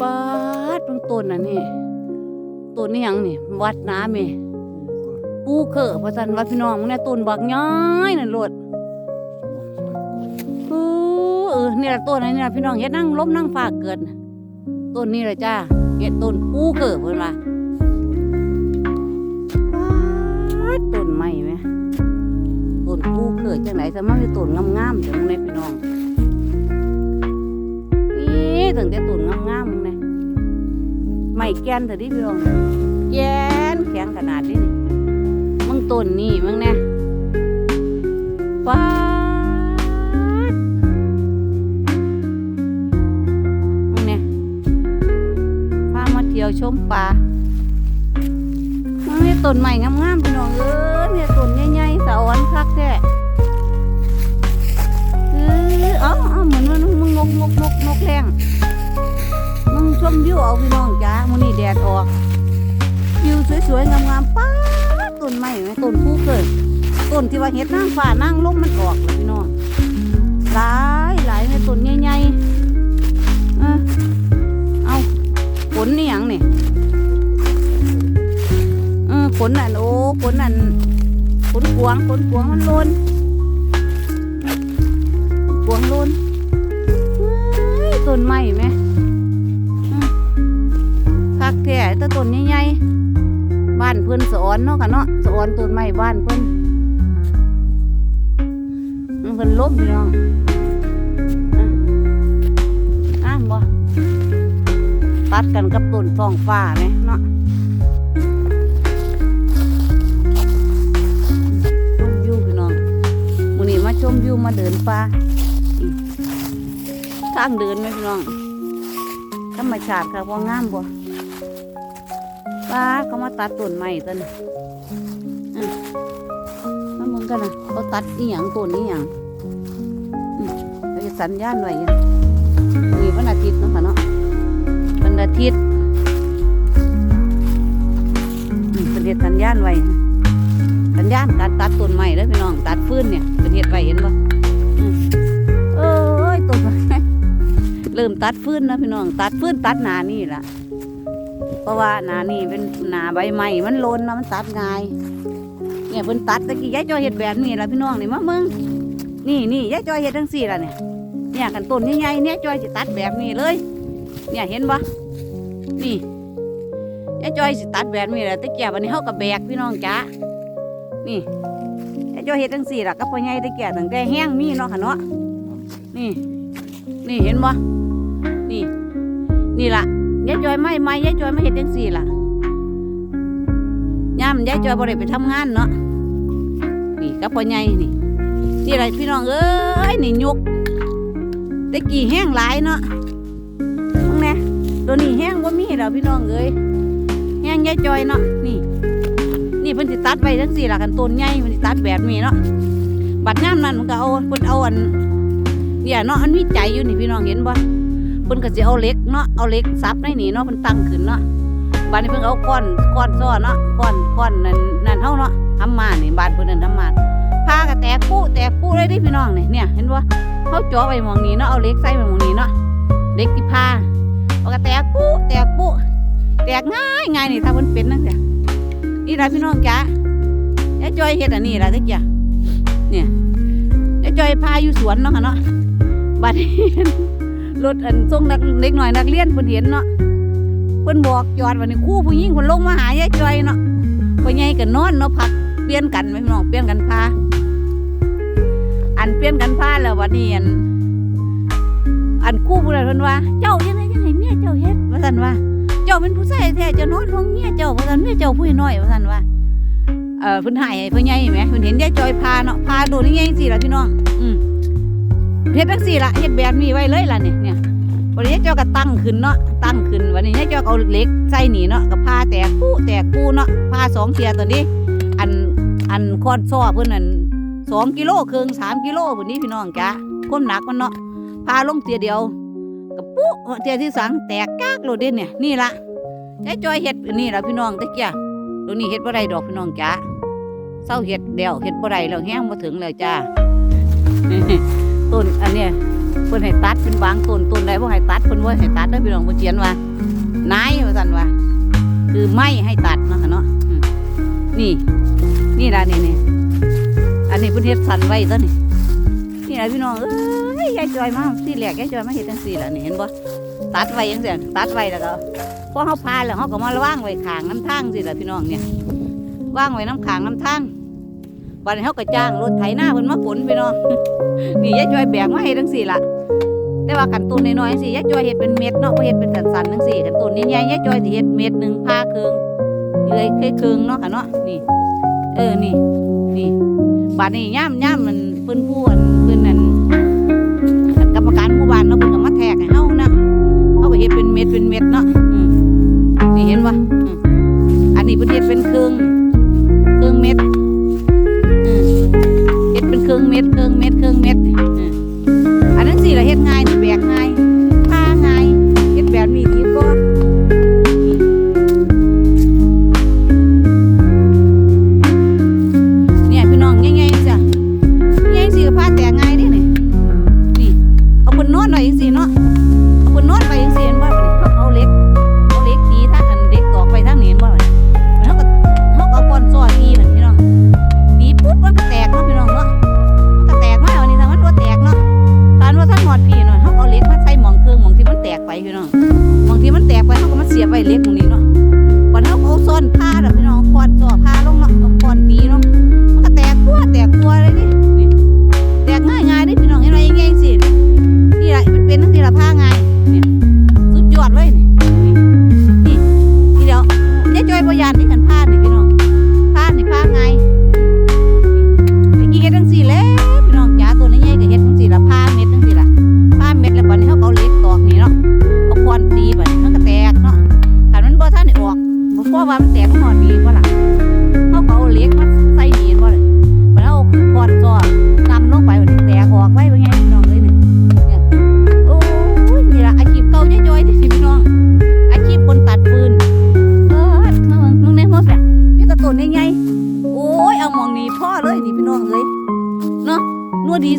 ปาดตรงต้นน่ะนี่ต้นนี่หยังนี่ วัดน้ำนี่ปูเขอะพระสันว่าพี่น้องมึงเนี่ยต้นบักย้อยนั่นโลดเออเออนี่ละต้นอันนี้ละพี่น้องเฮ็ดนั่งล้มนั่งฟ้าเกิดนะต้นนี้เลยจ้าเฮ็ดต้นปูเขอะเพิ่นว่าต้นไม้ไหมต้นปูเขอะจังไหนแต่มันมีต้นงามๆจังในพี่น้องนี่ถึงแต่ตุ่นงามๆ ไม่แกนเถอะดิพี่น้องแกนแข็งขนาดนี้นี่มึงต้นนี่มึงเนี่ยป้ามึงเนี่ยพามาเที่ยวชมป่ามึงเนี่ยต้นใหม่งามๆพี่น้องเออเนี่ยต้นใหญ่ๆสะอ้อนคักแท้ ดดออกวิวสวยๆงามๆป้าต้นไม้ไหมต้นผู้เกิดต้นที่ว่าเห็ดนางฟ้านางลมมันออกเลยพี่น้องหลายหลายในต้นใหญ่ๆเออเอาผลนี่ยังนี่เออผลอันโอ้ผลอันผลกวงผลกวงมันลนกวงลนต้นไม้ไหม คักแท้แต่ต้นใหญ่ๆบ้านเพิ่นสอนเนาะค่ะเนาะสอนต้นไม้บ้านเพิ่นมันเพิ่นล้มพี่น้องอะอะบ่ตัดกันกับต้นทองฟ้าไหมเนาะชมวิวพี่น้องมื้อนี้มาชมวิวมาเดินป่าทางเดินไหมพี่น้องธรรมชาติค่ะว่างามบ่ ป้าเขามาตัดต้นไม้ต้นน่ะอะมามึงกันนะเขาตัดอีหยังต้นอีหยังอืมเขาจะสัญญาณไว้อยู่นี่วันอาทิตย์เนาะค่ะเนาะวันอาทิตย์เป็นเฮ็ดสัญญาณไว้สัญญาณการตัดต้นไม้เด้อพี่น้องตัดฟื้นเนี่ยเป็นเฮ็ดไว้เห็นบ่อืมเอ้ยต้นเริ่มตัดฟื้นนะพี่น้อง ตัดฟื้นตัดนานี่ละ เพราะว่าหนานี่เป็นหนาใบไม้มันโลนเนาะมันตัดง่าย เนี่ยเพิ่นตัดตะกี้ยายจอยเฮ็ดแบบนี้ละพี่น้องนี่มาเมืองนี่นี่ยายจอยเฮ็ดจังซี่ล่ะเนี่ยเนี่ยกันต้นใหญ่ๆเนี่ยจอยสิตัดแบบนี้เลย เนี่ยเห็นบ่นี่ยายจอยสิตัดแบบนี้แหละตะเกียบอันนี้เฮาก็แบกพี่น้องจ๋านี่ยายจอยเฮ็ดจังซี่ล่ะกับพ่อใหญ่ตะเกียบตั้งแต่แห้งมีเนาะค่ะเนาะนี่ นี่เห็นบ่นี่ นี่ล่ะ ยายจอยไม่ไม่ยายจอยไม่เห็นจังสี่ล่ะย่ามยายจอยบ่ได้ไปทำงานเนาะนี่กับพ่อใหญ่นี่นี่อะไรพี่น้องเอ้ยนี่ยุกตะกี้แห้งหลายเนาะมึงแน่ตัวนี้แห้งบ่มีแล้วพี่น้องเอ้ยแห้งยายจอยเนาะนี่ นี่เพิ่นสิตัดไว้จังสี่ล่ะกันต้นใหญ่เพิ่นสิตัดแบบนี้เนาะบัดงามนั้นมันก็เอาเพิ่นเอาอันเนี่ยเนาะอันมีใจอยู่นี่พี่น้องเห็นบ่ เพิ่นก็สิเอาเล็กเนาะเอาเล็กซับในนี่เนาะเพิ่นตั้งขึ้นเนาะบ้านนี้เพิ่นเอาก้อนก้อนซ้อเนาะก้อนก้อนนั่นนั่นเฮาเนาะทำมานี่บ้านเพิ่นนั่นทำมาพาก็แตกปูแตกปูเลยดิพี่น้องนี่เนี่ยเห็นบ่เฮาจ่อไว้หมองนี้เนาะเอาเล็กใส่ไว้หมองนี้เนาะเล็กที่พาเอาก็แตกปูแตกปูแตกง่ายง่ายนี่ถ้าเพิ่นเป็นนั่นจ้ะนี่ล่ะพี่น้องจ๋ายายจอยเฮ็ดอันนี้ล่ะตะกี้เนี่ยยายจอยพาอยู่สวนเนาะค่ะเนาะบัดนี้ รถอันส่งนักเล็กหน่อยนักเรียนเพิ่นเห็นเนาะเพิ่นบอกจอดวันนี้คู่ผู้หญิงเพิ่นลงมาหายายจอยเนาะพ่อใหญ่ก็นอนเนาะพักเปลี่ยนกันไหมพี่น้องเปลี่ยนกันพาอันเปลี่ยนกันพาแล้ววันนี้อันอันคู่ผู้ใดเพิ่นว่า เจ้ายังไงยังไงเมียเจ้าเฮ็ดว่าซั่นว่าเจ้าเป็นผู้ชายแท้เจ้านอนห้องเมียเจ้าว่าซั่นเมียเจ้าผู้น้อยว่าซั่นว่าเออเพิ่นหายพ่อใหญ่แหมเพิ่นเห็นยายจอยพาเนาะพาโดดยังไงจังซี่ล่ะพี่น้องอืมเฮ็ดจังซี่ล่ะเฮ็ดแบบนี้ไว้เลยล่ะเนี่ยเนี่ย วันนี้เจ้าก็ตั้งขึ้นเนาะตั้งขึ้นวันนี้เจ้าก็เอาเล็กใส่นี่เนาะก็พาแตกปูแตกปูเนาะพาสองเทียตัวนี้ อันอันคอนซ้อเพิ่อนนั่นสองกิโลครึ่งสามกิโลพุ่นนี้พี่น้องจ้ะความหนักมันเนาะพาลงเทียเดียวกับปุ๊เทียที่สองแตกกากโลดเด้เนี่ยนี่ละยายจอยเฮ็ดนี่ละพี่น้องตะเกียตัวนี้เฮ็ดบ่ได้ดอกพี่น้องจ้ะเศร้าเฮ็ดแล้วเฮ็ดบ่ได้แล้วแห้งบ่ถึงแล้วจ้าต้นอันเนี้ย พิ่นให้ตัดเป็นบางต้นต้นใดบ่ให้ตัดเพิ่นบ่ให้ตัดเด้อพี่น้องเพิ่นเขียนว่านายว่าซั่นว่าคือไม่ให้ตัดเนาะค่ะเนาะนี่ นี่ล่ะนี่นี่อันนี้เพิ่นเฮ็ดสันไว้ตัวนี่นี่ล่ะพี่น้องเอ้ยยายจอยมาที่แรกยายจอยมาเฮ็ดจังซี่ล่ะนี่เห็นบ่ตัดไว้จังซี่ตัดไว้แล้วก็พอเฮาพาแล้วเฮาก็มาวางไว้ข้างน้ำทางสิล่ะพี่น้องเนี่ยวางไว้น้ำข้างน้ำทางบันี้เฮาก็จ้างรถไถหน้าเพิ่นมาขนพี่น้องนี่ยายจอยแบกมาให้จังซี่ละ แต่ว่ากันต้นน้อยๆจังซี่ยายจอยเฮ็ดเป็นเม็ดเนาะบ่เฮ็ดเป็นสันๆจังซี่กันต้นใหญ่ๆยายจอยสิเฮ็ดเม็ดหนึ่งพาครึ่งเลยเคยครึ่งเนาะค่ะเนาะนี่ เออนี่นี่บาดนี้ย่ามย่ามันเพิ่นผู้อันเพิ่นนั่นกรรมการหมู่บ้านเนาะเพิ่นก็มาแทกให้เฮานะเฮาก็เฮ็ดเป็นเม็ดเป็นเม็ดเนาะอืมนี่เห็นบ่อันนี้เพิ่นเฮ็ดเป็นครึ่งครึ่งเม็ดเฮ็ดเป็นครึ่งเม็ดครึ่งเม็ดครึ่งเม็ดอันนั้นสิล่ะเฮ็ดง่าย นี่แบกง่าย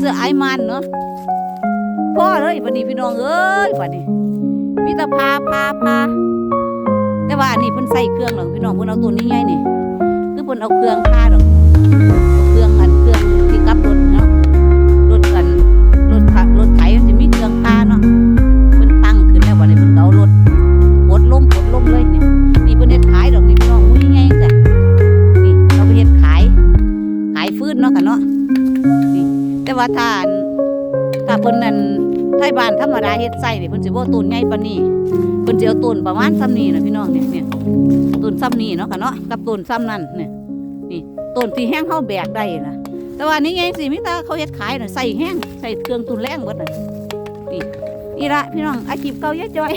สือไอ้มันเนาะพ่อเลยวันนี้พี่น้องเอ้ยวันนี้มีแต่พาพาพาแต่ว่าอันนี้เพิ่นใส่เครื่องหรอกพี่น้องเพิ่นเอาต้นใหญ่ๆนี่คือเพิ่นเอาเครื่องพาดอก ถ้าเพิ่นนั่นไทยบ้านธรรมดาเฮ็ดไส้นี่เพิ่นสิบ่ต้นใหญ่ปานนี้เพิ่นสิเอาต้นประมาณซ้ำนี้นะพี่น้องเนี่ยเนี่ยต้นซ้ำนี้เนาะค่ะเนาะกับต้นซ้ำนั่นเนี่ยต้นที่แห้งเขาแบกได้นะแต่ว่านี่ไงสิมิตาเขาเฮ็ดขายน่ะใส่แห้งใส่เครื่องตุนแรงหมดน่ะนี่นี่ละพี่น้องอาชีพเก่ายายจอย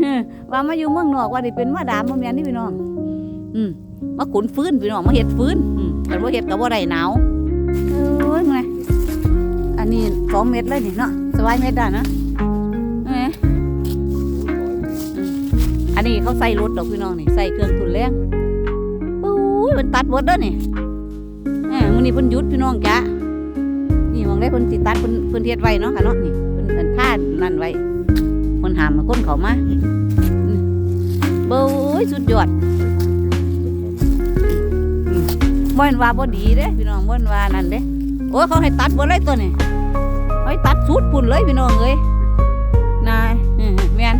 เออว่ามาอยู่เมืองนอกว่าได้เป็นมาดามบ่แม่นนี่พี่น้อง อืมมาขุนฟื้นพี่น้องมาเฮ็ดฟื้นอืมแต่ว่าเฮ็ดก็บ่ได้หนาวโอ้ยมา อันนี้สองเม็ดเลยนี่เนาะสบายเม็ดได้นะอันนี้เขาใส่รถดอกพี่น้องนี่ใส่เครื่องทุนแรงโอ้ยมันตัดหมดเด้อนี่เอ้มื้อนี้เพิ่นยุดพี่น้องจ้ะนี่มองได้เพิ่นสิตัดเพิ่นเพิ่นเฮ็ดไว้เนาะค่ะเนาะนี่เพิ่นเพิ่นผ้านั่นไว้เพิ่นหามมาคนเขามาเบ้ยสุดยอดมบ่นว่าบ่ดีเด้พี่น้องบ่เห็นว่านั่นเด้โอ้ยเขาให้ตัดหมดเลยตัวนี้ เขาให้ตัดสุดพุ่นเลยพี่น้องเอ้ยนายอืมแม่น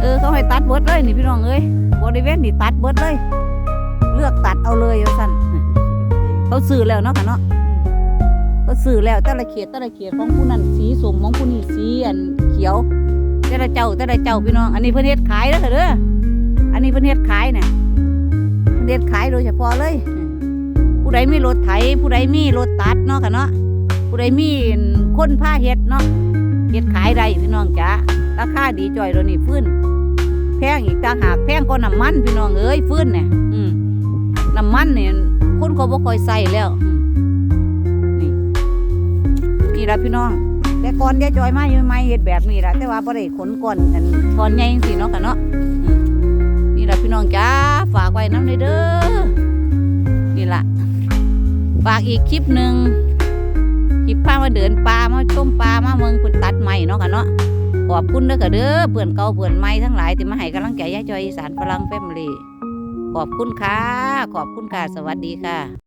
เออเขาให้ตัดเบิดเลยนี่พี่น้องเอ้ยบริเวณนี่ตัดเบิดเลย เลือกตัดเอาเลยว่าสั่นเขาซื้อแล้วเนาะค่ะเนาะเขาซื้อแล้วแต่ละเขตแต่ละเขตของผู้นั้นสีสมของผู้นี้สีอันเขียว แต่ละเจ้าแต่ละเจ้าพี่น้อง อันนี้เพิ่นเฮ็ดขายเด้อค่ะเด้ออันนี้เพิ่นเฮ็ดขายเนี่ยเพิ่นเฮ็ดขายโดยเฉพาะเลย ผู้ใดมีรถไถผู้ใดมีรถตัดเนาะค่ะเนาะผู้ใดมี คนผ้าเฮ็ดเนาะเฮ็ดขายได้พี่น้องจ๋าราคาดีจ่อยโดยวนี่ฟื้นแพงอีกต่างหากแพงก็น้ำมันพี่น้องเอ้ยฟื้นเนี่ยน้ำมันเนี่ยคนเขาบ่ค่อยใส่แล้วนี่นี่ละพี่น้อง แต่ก่อนยายจอยมาอยู่ไม่เฮ็ดแบบนี้ละแต่ว่าบ่ได้ขนก่อนอันก่อนใหญ่จังซี่เนาะค่ะเนาะนี่ละพี่น้องจ้าฝากไว้น้ำเด้อนี่ละฝากอีกคลิปหนึ่ง คลิปพามาเดินป่ามาชมป่ามาเมืองเพิ่นตัดไม้เนาะค่ะเนาะขอบคุณเด้อค่ะเด้อเพื่อนเก่าเพื่อนใหม่ทั้งหลายที่มาให้กำลังใจยายจอยอีสานพลังแฟมิลี่ขอบคุณค่ะ ขอบคุณค่ะ สวัสดีค่ะ